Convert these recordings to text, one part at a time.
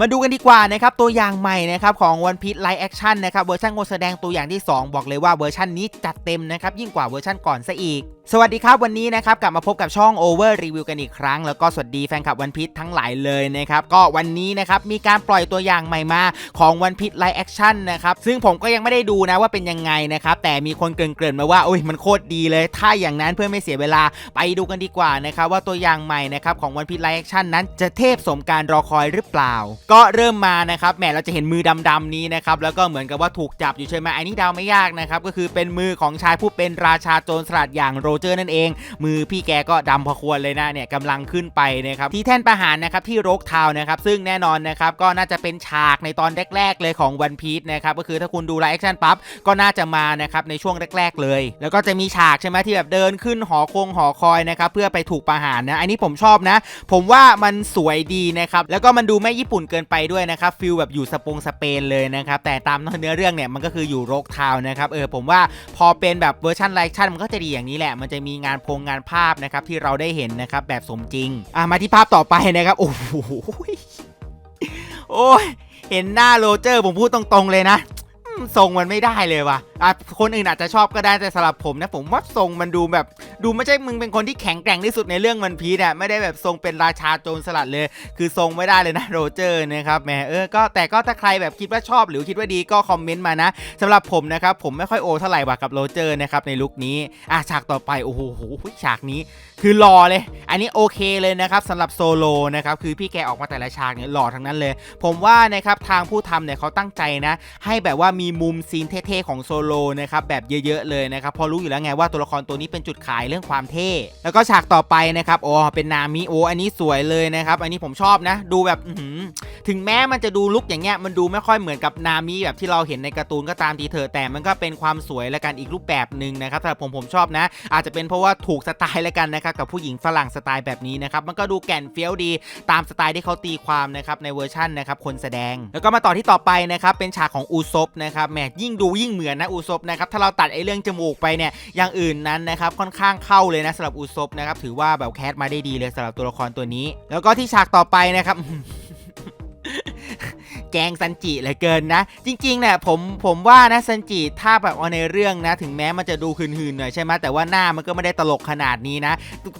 มาดูกันดีกว่านะครับตัวอย่างใหม่นะครับของ One Piece Live Action นะครับเวอร์ชันคนแสดงตัวอย่างที่ 2 บอกเลยว่าเวอร์ชันนี้จัดเต็มนะครับยิ่งกว่าเวอร์ชันก่อนซะอีก สวัสดีครับวันนี้นะครับกลับมาพบกับช่อง Over Review กันอีกครั้ง แล้วก็สวัสดีแฟนคลับ One Piece ทั้งหลายเลยนะครับก็วันนี้นะครับมีการปล่อยตัวอย่างใหม่มาของ One Piece Live Action นะครับซึ่งผมก็ยังไม่ได้ดูนะว่าเป็นยังไงนะครับแต่มีคนเกริ่นๆมาว่าโอ้ยมันโคตรดีเลย ถ้าอย่างนั้นเพื่อไม่เสียเวลาไปดูกันดีกว่านะครับว่าตัวอย่างใหม่นะครับของ One Piece Live Action นั้นจะเทพสมการรอคอยหรือเปล่าก็เริ่มมานะครับแหมเราจะเห็นมือดำๆนี้นะครับแล้วก็เหมือนกับว่าถูกจับอยู่ใช่ไหมอันนี้เดาไม่ยากนะครับก็คือเป็นมือของชายผู้เป็นราชาโจรสลัดอย่างโรเจอร์นั่นเอง มือพี่แกก็ดำพอควรเลยนะเนี่ยกำลังขึ้นไปนะครับที่แท่นประหารนะครับที่โรกทาวน์นะครับซึ่งแน่นอนนะครับก็น่าจะเป็นฉากในตอนแรก ๆ เลยของวันพีชนะครับก็คือถ้าคุณดูไลฟ์แอคชั่นปั๊บก็น่าจะมานะครับในช่วงแรก ๆ เลย แล้วก็จะมีฉากใช่ไหมที่แบบเดินขึ้นหอคงหอคอยนะครับเพื่อไปถูกประหารนะอันนี้ผมชอบนะ ผมว่ามันสวยดีนะครับแล้วก็มันดูไม่ญี่ปุ่นเกินไปด้วยนะครับฟิลแบบอยู่สปงสเปนเลยนะครับแต่ตามเนื้อเรื่องเนี่ยมันก็คืออยู่โรกทาวนะครับเออผมว่าพอเป็นแบบเวอร์ชันไลฟ์ชั่นมันก็จะดีอย่างนี้แหละ มันจะมีงานพงงานภาพนะครับที่เราได้เห็นนะครับแบบสมจริงอะมาที่ภาพต่อไปนะครับโอ้โหโอ้ยเห็นหน้าโรเจอร์ผมพูดตรงๆเลยนะทรงมันไม่ได้เลยว่ะอะคนอื่นอาจจะชอบก็ได้แต่สำหรับผมนะผมว่าทรงมันดูแบบดูไม่ใช่มึงเป็นคนที่แข็งแกร่งที่สุดในเรื่องวันพีซอะไม่ได้แบบทรงเป็นราชาโจรสลัดเลย คือทรงไม่ได้เลยนะโรเจอร์นะครับแหมเออก็แต่ก็ถ้าใครแบบคิดว่าชอบหรือคิดว่าดีก็คอมเมนต์มานะสำหรับผมนะครับผมไม่ค่อยโอเท่าไหร่ว่ะกับโรเจอร์นะครับในลุคนี้อะฉากต่อไปโอ้โหฉากนี้คือหล่อเลย อันนี้โอเคเลยนะครับสำหรับโซโลนะครับคือพี่แกออกมาแต่ละฉากเนี่ยหล่อทั้งนั้นเลย ผมว่านะครับทางผู้ทำเนี่ยเขาตั้งใจนะ ให้แบบว่ามีมุมซีนเท่ๆของโซโลนะครับแบบเยอะๆเลยนะครับพอรู้อยู่แล้วไงว่าตัวละครตัวนี้เป็นจุดขายเรื่องความเท่ แล้วก็ฉากต่อไปนะครับโอ้เป็นนามิโออันนี้สวยเลยนะครับอันนี้ผมชอบนะ ดูแบบถึงแม้มันจะดูลุกอย่างเงี้ยมันดูไม่ค่อยเหมือนกับนามิแบบที่เราเห็นในการ์ตูนก็ตามทีเถอะแต่มันก็เป็นความสวยและกันอีกรูปแบบหนึ่งนะครับสำหรับผมผมชอบนะ อาจจะเป็นเพราะว่าถูกสไตล์แล้วกันนะครับกับผู้หญิงฝรั่งสไตล์แบบนี้นะครับมันก็ดูแก่นเฟี้ยวดีตามสไตล์ที่เขาตีความนะครับในเวอร์ชันนะครับคนแสดง แล้วก็มาต่อที่ต่อไปนะครับเป็นฉากของอูซบนะครับแหมยิ่งดูยิ่งเหมือนนะอูซบนะครับถ้าเราตัดไอ้เรื่องจมูกไปเนี่ยอย่างอื่นนั้นนะครับค่อนข้างเข้าเลยนะสำหรับอูซบนะครับถือว่าแบบแคสมาได้ดีเลยสำหรับตัวละครตัวนี้ แล้วก็ที่ฉากต่อไปนะครับ แกงซันจิเหลือเกินนะ จริงๆเนี่ยผมผมว่านะซันจิถ้าแบบเอาในเรื่องนะ ถึงแม้มันจะดูหืนๆหน่อยใช่ไหมแต่ว่าหน้ามันก็ไม่ได้ตลกขนาดนี้นะ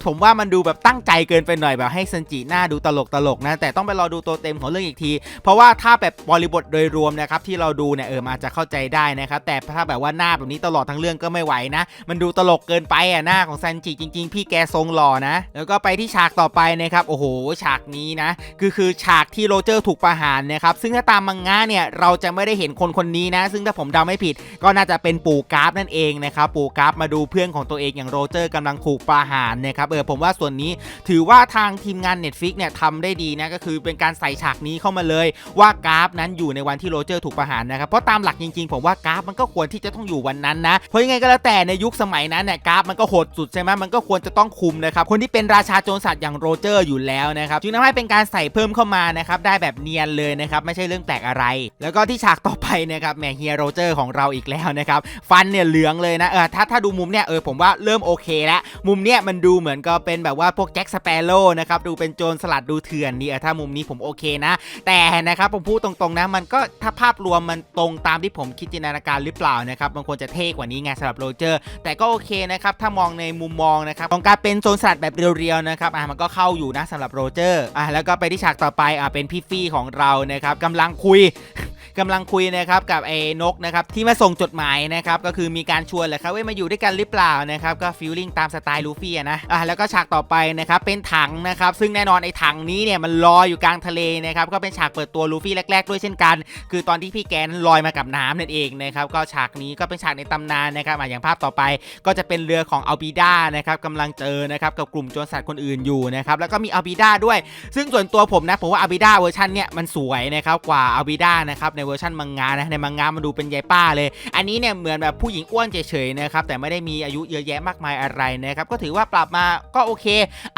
ผมว่ามันดูแบบตั้งใจเกินไปหน่อยแบบให้ซันจิหน้าดูตลกตลกนะ แต่ต้องไปรอดูตัวเต็มของเรื่องอีกที เพราะว่าถ้าแบบบริบทโดยรวมนะครับที่เราดูเนี่ยเอออาจจะเข้าใจได้นะครับแต่ถ้าแบบว่าหน้าแบบนี้ตลอดทั้งเรื่องก็ไม่ไหวนะ มันดูตลกเกินไปอะหน้าของซันจิจริง ๆ พี่แกทรงหล่อนะ แล้วก็ไปที่ฉากต่อไปนะครับโอ้โหฉากนี้นะ คือคือฉากที่โรเจอร์ถูกประหารนะครับซึ่งถ้าตามมังงะเนี่ยเราจะไม่ได้เห็นคนคนนี้นะ ซึ่งถ้าผมเดาไม่ผิด ก็น่าจะเป็นปู่กราฟนั่นเองนะครับปู่กราฟมาดูเพื่อนของตัวเองอย่างโรเจอร์กำลังถูกประหารนะครับเออผมว่าส่วนนี้ถือว่าทางทีมงาน Netflix เนี่ยทำได้ดีนะก็คือเป็นการใส่ฉากนี้เข้ามาเลย ว่ากราฟนั้นอยู่ในวันที่โรเจอร์ถูกประหารนะครับเพราะตามหลักจริงๆ ผมว่ากราฟมันก็ควรที่จะต้องอยู่วันนั้นนะเพราะยังไงก็แล้วแต่ในยุคสมัยนั้นเนี่ยกราฟมันก็โหดสุดใช่ไหมมันก็ควรจะต้องคุมนะครับคนที่เป็นราชาโจรสัตว์อย่างโรเจอร์อยู่แล้วนะครับจึงทำให้เป็นการใส่เพิ่มเข้ามานะครับได้แบบเนียนเลยนะครับไม่ใช่เรื่องแปลกอะไร แล้วก็ที่ฉากต่อไปนะครับแหมเฮียโรเจอร์ของเราอีกแล้วนะครับฟันเนี่ยเหลืองเลยนะเออถ้าถ้าดูมุมเนี่ยเออผมว่าเริ่มโอเคแล้วมุมเนี่ยมันดูเหมือนก็เป็นแบบว่าพวกแจ็คสเปโร่นะครับดูเป็นโจรสลัดดูเถื่อนดีเออถ้ามุมนี้ผมโอเคนะ แต่นะครับผมพูดตรงๆนะมันก็ถ้าภาพรวมมันตรงตามที่ผมคิดจินตนาการหรือเปล่านะครับมันควรจะเท่กว่านี้ไงสำหรับโรเจอร์แต่ก็โอเคนะครับถ้ามองในมุมมองนะครับของการเป็นโจรสลัดแบบเรียวๆนะครับอะมันก็เข้าอยู่นะสำหรับโรเจอร์อะแล้วก็ไปที่ฉากต่อไปอะเป็นพี่ฟี่ของเรานะครับกำลังคุย กำลังคุยนะครับกับไอ้นกนะครับที่มาส่งจดหมายนะครับก็คือมีการชวนแหละครับว่ามาอยู่ด้วยกันหรือเปล่านะครับก็ฟีลลิ่งตามสไตล์ลูฟี่นะอะแล้วก็ฉากต่อไปนะครับเป็นถังนะครับซึ่งแน่นอนไอ้ถังนี้เนี่ยมันลอยอยู่กลางทะเลนะครับก็เป็นฉากเปิดตัวลูฟี่แรก ๆ ด้วยเช่นกัน คือตอนที่พี่แกนลอยมากับน้ำนั่นเองนะครับก็ฉากนี้ก็เป็นฉากในตำนานนะครับอะอย่างภาพต่อไปก็จะเป็นเรือของอัลบิด้านะครับกำลังเจอนะครับกับกลุ่มโจรสัตว์คนอื่นอยู่นะครับแล้วก็มีอัลบิด้าด้วย ซึ่งส่วนตัวผมนะผมว่าอัลบิด้าเวอร์ชันเนี่ยมันสวยนะครับกว่าอัลบิด้านะครับในเวอร์ชันมังงะนะในมังงะมันดูเป็นยายป้าเลย อันนี้เนี่ยเหมือนแบบผู้หญิงอ้วนเฉยๆนะครับแต่ไม่ได้มีอายุเยอะแยะมากมายอะไรนะครับก็ถือว่าปรับมาก็โอเค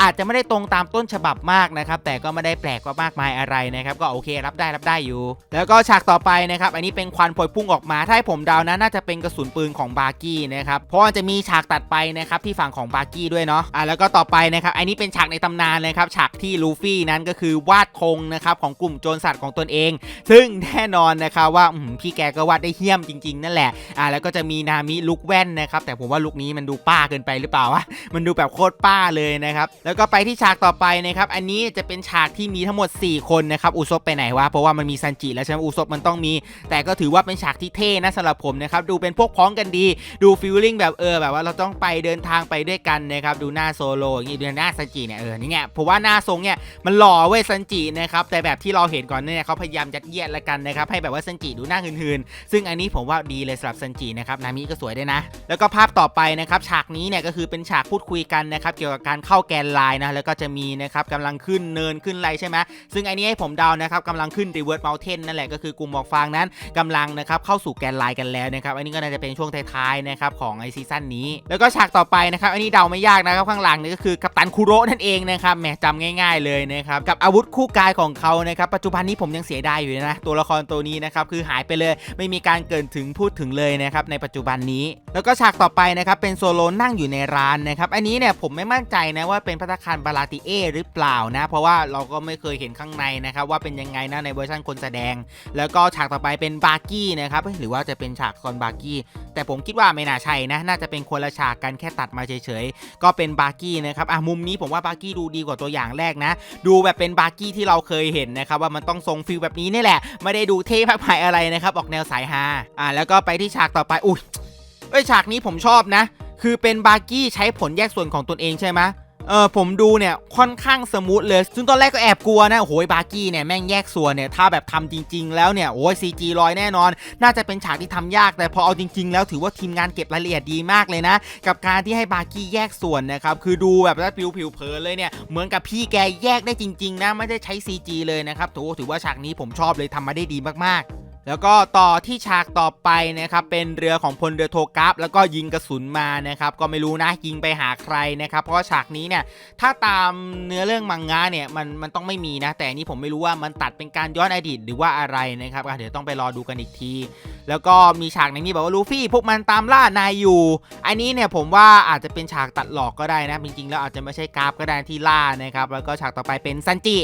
อาจจะไม่ได้ตรงตามต้นฉบับมากนะครับแต่ก็ไม่ได้แปลกว่ามากมายอะไรนะครับก็โอเครับได้รับได้อยู่ แล้วก็ฉากต่อไปนะครับอันนี้เป็นควันพวยพุ่งออกมาถ้าให้ผมเดานะน่าจะเป็นกระสุนปืนของบาร์กี้นะครับเพราะว่าจะมีฉากตัดไปนะครับที่ฝั่งของบาร์กี้ด้วยเนาะอะแล้วก็ต่อไปนะครับอันนี้เป็นฉากในตำนานเลยครับฉากที่ลูฟี่นั้นก็คือวาดธงนะครับของกลุ่มโจรสัตว์ของตนเอง ซึ่งแน่นอนนะครับว่าพี่แกก็วาดได้เหี้ยมจริงๆ นั่นแหละอะแล้วก็จะมีนามิลุกแว่นนะครับแต่ผมว่าลุกนี้มันดูป้าเกินไปหรือเปล่าวะมันดูแบบโคตรป้าเลยนะครับแล้วก็ไปที่ฉากต่อไปนะครับอันนี้จะเป็นฉากที่มีทั้งหมด 4 คนนะครับอุซบไปไหนวะเพราะว่ามันมีซันจิแล้วใช่ไหมอุซบมันต้องมี แต่ก็ถือว่าเป็นฉากที่เท่นะสำหรับผมนะครับดูเป็นพวกพ้องกันดี ดูฟีลลิ่งแบบเออแบบว่าเราต้องไปเดินทางไปด้วยกันนะครับดูหน้าโซโลอย่างงี้ดูหน้าซันจิเนี่ยเออนี่ไงผมว่าหน้าทรงเนี่ยมันหล่อเว้ยซันจินะครับแต่แบบที่เราเห็นก่อนเนี่ยเขาพยายามยัดเยียดละกันนะครับให้แบบว่าซันจิดูหน้าหืนๆ ซึ่งอันนี้ผมว่าดีเลยสำหรับซันจินะครับนามิก็สวยด้วยนะ แล้วก็ภาพต่อไปนะครับฉากนี้เนี่ยก็คือเป็นฉากพูดคุยกันนะครับเกี่ยวกับการเข้าแกนไลน์นะแล้วก็จะมีนะครับกำลังขึ้นเนินขึ้นไรใช่ไหมซึ่งอันนี้ให้ผมเดานะครับกำลังขึ้น Reverse Mountain นั่นแหละก็คือกลุ่มหมอกฟางนั้นกำลังนะครับเข้าสู่แกนไลน์กันแล้วนะครับอันนี้ก็น่าจะเป็นช่วงท้ายๆนะครับของไอซีซั่นนี้ แล้วก็ฉากต่อไปนะครับอันนี้เดาไม่ยากนะครับข้างหลังนี่ก็คือกัปตันคุโรนั่นเองนะครับแหมจำง่าย ๆเลยนะครับกับอาวุธคู่กายของเขานะครับปัจจุบันนี้ผมยังเสียดายอยู่นะตัวละครตัวนี้นะครับคือหายไปเลย ไม่มีการเกินถึงพูดถึงเลยนะครับในปัจจุบันนี้ แล้วก็ฉากต่อไปนะครับเป็นโซโลนั่งอยู่ในร้านนะครับอันนี้เนี่ยผมไม่มั่นใจนะว่าเป็นพัตตาคารบาลาติเอหรือเปล่านะ เพราะว่าเราก็ไม่เคยเห็นข้างในนะครับว่าเป็นยังไงนะในเวอร์ชันคนแสดง แล้วก็ฉากต่อไปเป็นบาร์กี้นะครับหรือว่าจะเป็นฉากซอนบาร์กี้แต่ผมคิดว่าไม่น่าใช่นะน่าจะเป็นคนละฉากกันแค่ตัดมาเฉยๆก็เป็นบาร์กี้นะครับอะมุมนี้ผมว่าบาร์กี้ดูดีกว่าตัวอย่างแรกนะ ดูแบบเป็นบาร์กี้ที่เราเคยเห็นนะครับว่ามันต้องทรงฟิลแบบนี้นี่แหละ ไม่ได้ดูเท่มากมายอะไรนะครับ ออกแนวสายฮาอ่าแล้วก็ไปที่ฉากต่อไปอุ้ยเอ้ยฉากนี้ผมชอบนะ คือเป็นบาร์กี้ใช้ผลแยกส่วนของตนเองใช่ไหม เออผมดูเนี่ยค่อนข้างสมูทเลย ซึ่งตอนแรกก็แอบกลัวนะ โอ้โหบาร์กี้เนี่ยแม่งแยกส่วนเนี่ยถ้าแบบทำจริง ๆ แล้วเนี่ยโอ้ยซีจีลอยแน่นอน น่าจะเป็นฉากที่ทำยาก แต่พอเอาจริง ๆ แล้วถือว่าทีมงานเก็บรายละเอียดดีมากเลยนะ กับการที่ให้บาร์กี้แยกส่วนนะครับคือดูแบบแล้วผิวผิวเผินเลยเนี่ยเหมือนกับพี่แกแยกได้จริง ๆ นะไม่ได้ใช้ CG เลยนะครับถือว่าถือว่าฉากนี้ผมชอบเลยทำมาได้ดีมากๆ แล้วก็ต่อที่ฉากต่อไปนะครับเป็นเรือของพลเรือโทกัฟแล้วก็ยิงกระสุนมานะครับก็ไม่รู้นะยิงไปหาใครนะครับเพราะฉากนี้เนี่ยถ้าตามเนื้อเรื่องมังงะเนี่ยมันมันต้องไม่มีนะ แต่นี้ผมไม่รู้ว่ามันตัดเป็นการย้อนอดีตหรือว่าอะไรนะครับเดี๋ยวต้องไปรอดูกันอีกที แล้วก็มีฉากในนี้บอกว่าลูฟี่พวกมันตามล่านายอยู่ อันนี้เนี่ยผมว่าอาจจะเป็นฉากตัดหลอกก็ได้นะจริงๆแล้วอาจจะไม่ใช่กราฟก็ได้ที่ล่านะครับแล้วก็ฉากต่อไปเป็นซันจิ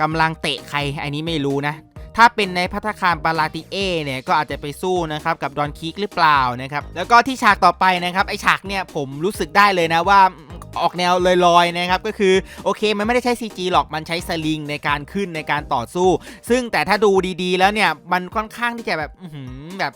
กำลังเตะใครอันนี้ไม่รู้นะ ถ้าเป็นในพัตตาคารปาลาติเอเนี่ยก็อาจจะไปสู้นะครับกับดอนคิกหรือเปล่านะครับแล้วก็ที่ฉากต่อไปนะครับไอฉากเนี่ยผมรู้สึกได้เลยนะว่าออกแนวลอยๆนะครับก็คือโอเคมันไม่ได้ใช้ CG หรอกมันใช้สลิงในการขึ้นในการต่อสู้ ซึ่งแต่ถ้าดูดีๆ แล้วเนี่ยมันค่อนข้างที่จะแบบแบบ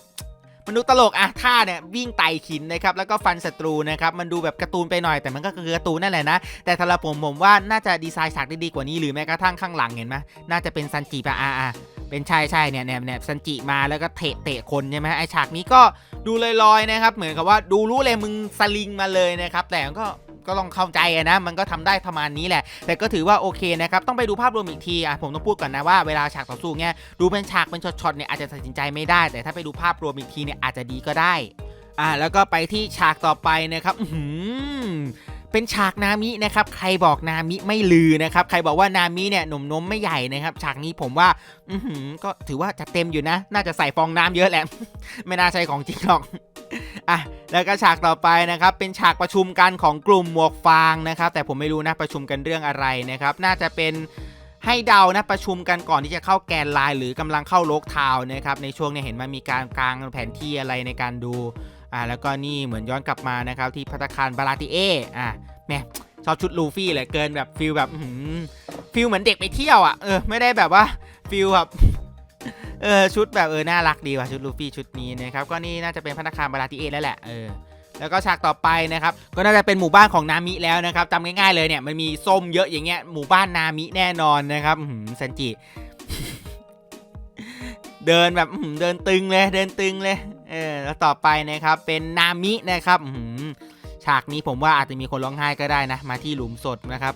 มันดูตลกอะท่าเนี่ยวิ่งไต่ขินนะครับแล้วก็ฟันศัตรูนะครับมันดูแบบการ์ตูนไปหน่อยแต่มันก็คือการ์ตูนนั่นแหละนะ แต่สำหรับผมผมว่าน่าจะดีไซน์ฉากได้ดีกว่านี้หรือแม้กระทั่งข้างหลังเห็นไหมน่าจะเป็นซันจิปะอ่าอ่า เป็นใช่ใช่เนี่ยเนี่ยเนี่ยซันจิมาแล้วก็เตะเตะคนใช่ไหมไอฉากนี้ก็ดูลอยๆนะครับ เหมือนกับว่าดูรู้เลยมึงสลิงมาเลยนะครับ แต่ก็ก็ต้องเข้าใจนะ มันก็ทำได้ประมาณนี้แหละ แต่ก็ถือว่าโอเคนะครับ ต้องไปดูภาพรวมอีกทีอะผมต้องพูดก่อนนะว่าเวลาฉากต่อสู้เนี่ยดูเป็นฉากเป็นช็อตๆเนี่ยอาจจะตัดสินใจไม่ได้ แต่ถ้าไปดูภาพรวมอีกทีเนี่ยอาจจะดีก็ได้อ่าแล้วก็ไปที่ฉากต่อไปนะครับ อื้อหือ เป็นฉากนามินะครับใครบอกนามิไม่ลือนะครับใครบอกว่านามิเนี่ยหนุ่มนมไม่ใหญ่นะครับฉากนี้ผมว่าอืก็ถือว่าจะเต็มอยู่นะ น่าจะใส่ฟองน้ำเยอะแหละไม่น่าใช่ของจริงหรอกอะแล้วก็ฉากต่อไปนะครับเป็นฉากประชุมกันของกลุ่มหมวกฟางนะครับ แต่ผมไม่รู้นะประชุมกันเรื่องอะไรนะครับ น่าจะเป็นให้เดานะประชุมกันก่อนที่จะเข้าแกนไลน์หรือกำลังเข้าโลกทาวนะครับในช่วงเนี้เห็นมันมีการกางแผนที่อะไรในการดู อ่าแล้วก็นี่เหมือนย้อนกลับมานะครับที่พัตตาคารบาลาติเออะแม่ชอบชุดลูฟี่เลยเกินแบบฟิลแบบฟิลเหมือนเด็กไปเที่ยวอะเออไม่ได้แบบว่าฟิลแบบเออชุดแบบเออน่ารักดีว่ะชุดลูฟี่ชุดนี้นะครับก็นี่น่าจะเป็นพัตตาคารบาลาติเอแล้วแหละเออแล้วก็ฉากต่อไปนะครับ ก็น่าจะเป็นหมู่บ้านของนามิแล้วนะครับจำง่ายๆเลยเนี่ยมันมีส้มเยอะอย่างเงี้ยหมู่บ้านนามิแน่นอนนะครับซันจิ เดินแบบเดินตึงเลยเดินตึงเลยเออแล้วต่อไปนะครับเป็นนามินะครับฉากนี้ผมว่าอาจจะมีคนร้องไห้ก็ได้นะ มาที่หลุมศพนะครับ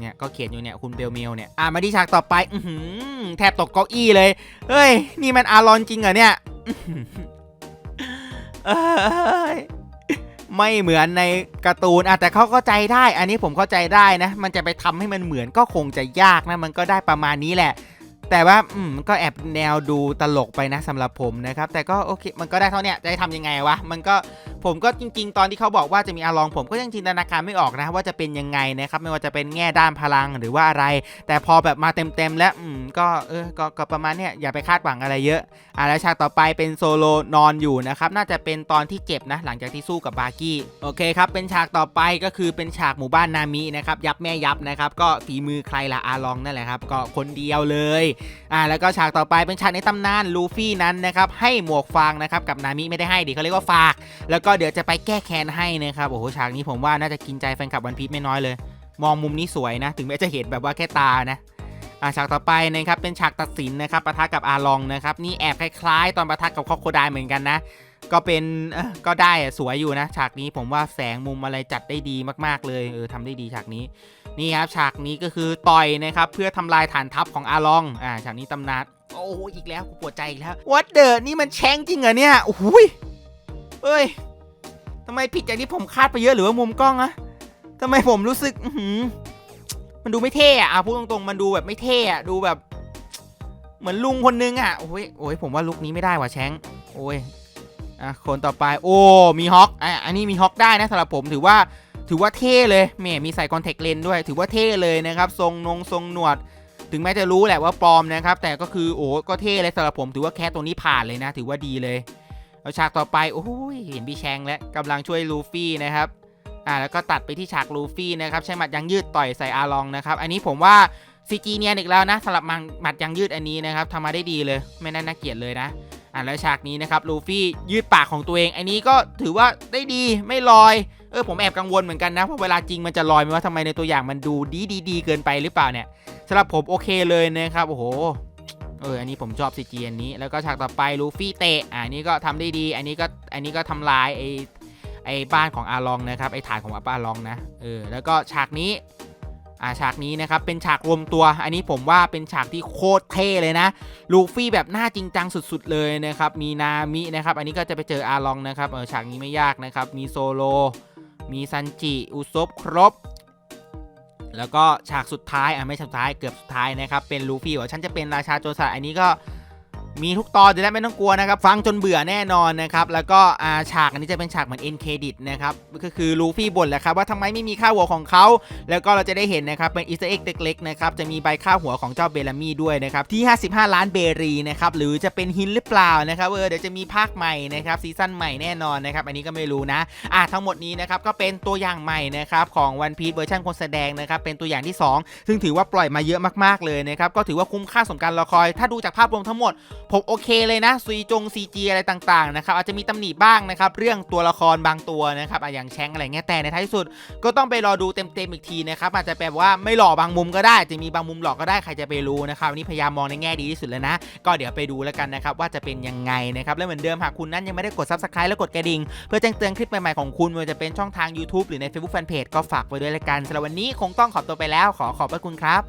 เนี่ยก็เขียนอยู่เนี่ยคุณเบลเมลเนี่ยอะมาที่ฉากต่อไปอืแทบตกเก้าอี้เลยเฮ้ยนี่มันอารอนจริงเหรอเนี่ยไม่เหมือนในการ์ตูนอะแต่เขาเข้าใจได้ อันนี้ผมเข้าใจได้นะ มันจะไปทำให้มันเหมือนก็คงจะยากนะ มันก็ได้ประมาณนี้แหละ แต่ว่าอืมก็แอบแนวดูตลกไปนะสำหรับผมนะครับ แต่ก็โอเค มันก็ได้เท่าเนี้ยจะให้ทำยังไงวะ มันก็ ผมก็จริง ๆ ตอนที่เขาบอกว่าจะมีอารองผมก็ยังจินตนาการไม่ออกนะว่าจะเป็นยังไงนะครับไม่ว่าจะเป็นแง่ด้านพลังหรือว่าอะไร แต่พอแบบมาเต็มๆแล้วอืมก็เออก็ก็ประมาณเนี้ยอย่าไปคาดหวังอะไรเยอะอะแล้วฉากต่อไปเป็นโซโลนอนอยู่นะครับน่าจะเป็นตอนที่เจ็บนะหลังจากที่สู้กับบาร์กี้โอเคครับเป็นฉากต่อไปก็คือเป็นฉากหมู่บ้านนามินะครับยับแม่ยับนะครับก็ฝีมือใครละอาลองนั่นแหละครับก็คนเดียวเลยอะแล้วก็ฉากต่อไปเป็นฉากในตำนานลูฟี่นั้นนะครับให้หมวกฟางนะครับกับนามิไม่ได้ให้ดิเขาเรียกว่าฝาก แล้วก็เดี๋ยวจะไปแก้แค้นให้นะครับโอ้โหฉากนี้ผมว่าน่าจะกินใจแฟนคลับวันพีชไม่น้อยเลย มองมุมนี้สวยนะ ถึงแม้จะเห็นแบบว่าแค่ตานะอ่าฉากต่อไปนะครับเป็นฉากตัดสินนะครับปะทะกับอาลองนะครับนี่แอบคล้ายๆ ตอนปะทะกับคอโคไดเหมือนกันนะ ก็เป็นก็ได้สวยอยู่นะ ฉากนี้ผมว่าแสงมุมอะไรจัดได้ดีมากๆเลยเออทำได้ดีฉากนี้นี่ครับฉากนี้ก็คือต่อยนะครับเพื่อทำลายฐานทัพของอาลองอ่าฉากนี้ตำนานโอ้โหอีกแล้วกูปวดใจอีกแล้ววัดเดอนี่มันแช่งจริงเหรอเนี่ยโอ้ยเอ้ย ทำไมผิดจากที่ผมคาดไปเยอะหรือว่ามุมกล้องอะทำไมผมรู้สึกอื้อหือมันดูไม่เท่อะอะพูดตรงๆ มันดูแบบไม่เท่อะดูแบบ เหมือนลุงคนนึงอะโอ้ยโอ้ยผมว่าลุคนี้ไม่ได้ว่ะแชงโอ้ยอะคนต่อไปโอ้มีฮอกอะอันนี้มีฮอกได้นะสำหรับผมถือว่าถือว่าเท่เลยแหมมีใส่คอนแทคเลนส์ด้วย ถือว่าเท่เลยนะครับ ทรงนงทรงหนวด ถึงแม้จะรู้แหละว่าปลอมนะครับ แต่ก็คือโอ้ก็เท่เลยสำหรับผมถือว่าแค่ตัวนี้ผ่านเลยนะ ถือว่าดีเลย เอาฉากต่อไปโอ้ยเห็นพี่แชงแล้วกำลังช่วยลูฟี่นะครับอ่าแล้วก็ตัดไปที่ฉากลูฟี่นะครับใช้หมัดยางยืดต่อยใส่อาลองนะครับ อันนี้ผมว่าซีจีเนียนอีกแล้วนะสำหรับมังหมัดยางยืดอันนี้นะครับทำมาได้ดีเลยไม่น่าน่าเกลียดเลยนะอ่าแล้วฉากนี้นะครับลูฟี่ยืดปากของตัวเอง อันนี้ก็ถือว่าได้ดีไม่ลอยเออผมแอบกังวลเหมือนกันนะเพราะเวลาจริงมันจะลอยไหมว่าทำไมในตัวอย่างมันดูดีดีดีเกินไปหรือเปล่าเนี่ยสำหรับผมโอเคเลยนะครับโอ้โห เอออันนี้ผมชอบซีจีอันนี้แล้วก็ฉากต่อไปลูฟี่เตะอันนี้ก็ทำได้ดีอันนี้ก็อันนี้ก็ทำลายไอไอบ้านของอาลองนะครับไอฐานของอาลองนะเออแล้วก็ฉากนี้อ่าฉากนี้นะครับเป็นฉากรวมตัวอันนี้ผมว่าเป็นฉากที่โคตรเท่เลยนะลูฟี่แบบหน้าจริงจังสุดๆเลยนะครับมีนามินะครับอันนี้ก็จะไปเจออาลองนะครับเออฉากนี้ไม่ยากนะครับมีโซโลมีซันจิอุซบครบ แล้วก็ฉากสุดท้ายอะไม่สุดท้ายเกือบสุดท้ายนะครับเป็นลูฟี่ว่าฉันจะเป็นราชาโจรสลัดอันนี้ก็ มีทุกตอนจะได้ไม่ต้องกลัวนะครับ ฟังจนเบื่อแน่นอนนะครับ แล้วก็อาฉากอันนี้จะเป็นฉากเหมือนเอ็นเครดิตนะครับ ก็คือลูฟี่บ่นแหละครับว่าทำไมไม่มีค่าหัวของเขา แล้วก็เราจะได้เห็นนะครับ เป็นอีสเตอร์เอ็กเล็กๆนะครับ จะมีใบค่าหัวของเจ้าเบลามี่ด้วยนะครับ ที่ 55 ล้านเบรีนะครับ หรือจะเป็นฮินหรือเปล่านะครับ เออ เดี๋ยวจะมีภาคใหม่นะครับ ซีซั่นใหม่แน่นอนนะครับ อันนี้ก็ไม่รู้นะ อะทั้งหมดนี้นะครับ ก็เป็นตัวอย่างใหม่นะครับของวันพี e เวอร์ชันคนแสดงนะครับ เป็นตัวอย่างที่ 2 ซึ่งถือว่าปล่อยมาเยอะมากๆเลยนะครับ ก็ถือว่าคุ้มค่าสมการรอคอย ถ้าดูจากภาพรวมทั้งหมดผมโอเคเลยนะซีจงซีจีอะไรต่างๆนะครับอาจจะมีตำหนิบ้างนะครับเรื่องตัวละครบางตัวนะครับอย่างแชงอะไรเงี้ยแต่ในท้ายสุด ก็ต้องไปรอดูเต็มๆอีกทีนะครับอาจจะแปลว่าไม่หล่อบางมุมก็ได้จะมีบางมุมหล่อก็ได้ใครจะไปรู้นะครับวันนี้พยายามมองในแง่ดีที่สุดแล้วนะ ก็เดี๋ยวไปดูแล้วกันนะครับว่าจะเป็นยังไงนะครับและเหมือนเดิมหากคุณนั้นยังไม่ได้กด subscribe และกดกระดิ่งเพื่อแจ้งเตือนคลิปใหม่ๆของคุณไม่ว่าจะเป็นช่องทาง YouTube หรือใน Facebook Fanpage ก็ฝากไว้ด้วยละกันสำหรับวันนี้คงต้องขอตัวไปแล้วขอขอบพระคุณครับ